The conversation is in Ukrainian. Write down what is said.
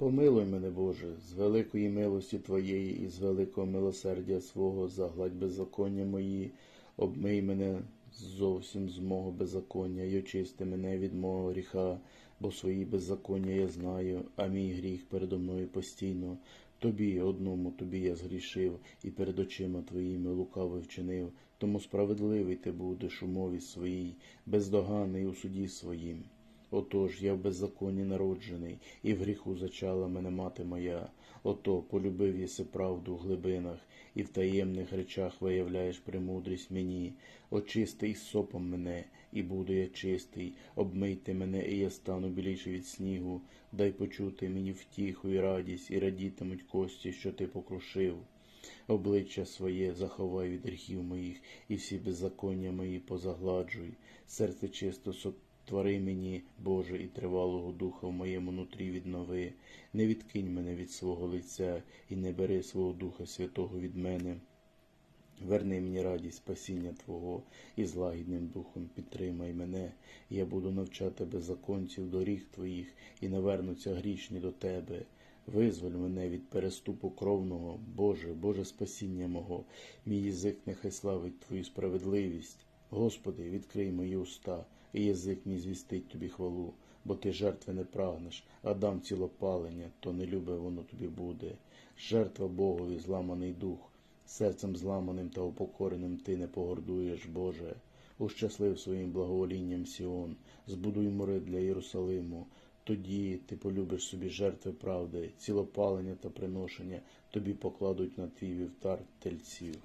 Помилуй мене, Боже, з великої милості Твоєї і з великого милосердя свого загладь беззаконня мої, обмий мене зовсім з мого беззаконня й очисти мене від мого гріха, бо свої беззаконня я знаю, а мій гріх передо мною постійно. Тобі, одному тобі я згрішив, і перед очима твоїми лукаво вчинив, тому справедливий ти будеш у мові своїй, бездоганний у суді своїм. Отож я в беззаконні народжений, і в гріху зачала мене мати моя. Ото полюбив єси правду в глибинах, і в таємних речах виявляєш премудрість мені. Очисти із сопом мене, і буду я чистий. Обмийте мене, і я стану біліший від снігу. Дай почути мені втіху і радість, і радітимуть кості, що ти покрушив. Обличчя своє заховай від гріхів моїх, і всі беззаконня мої позагладжуй. Серце чисто сотвори мені, Боже, і тривалого духа в моєму нутрі віднови. Не відкинь мене від свого лиця, і не бери свого Духа Святого від мене. Верни мені радість спасіння Твого і з лагідним духом підтримай мене. Я буду навчати беззаконців доріг Твоїх і навернуться грішні до Тебе. Визволь мене від переступу кровного, Боже, Боже спасіння мого, мій язик нехай славить Твою справедливість. Господи, відкрий мої уста, і язик мій звістить Тобі хвалу, бо Ти жертви не прагнеш, а дам цілопалення, то не любе воно тобі буде. Жертва Богові, зламаний дух, серцем зламаним та упокореним ти не погордуєш, Боже. Ущаслив своїм благоволінням Сіон, збудуй мори для Єрусалиму. Тоді ти полюбиш собі жертви правди, цілопалення та приношення, тобі покладуть на твій вівтар тельців.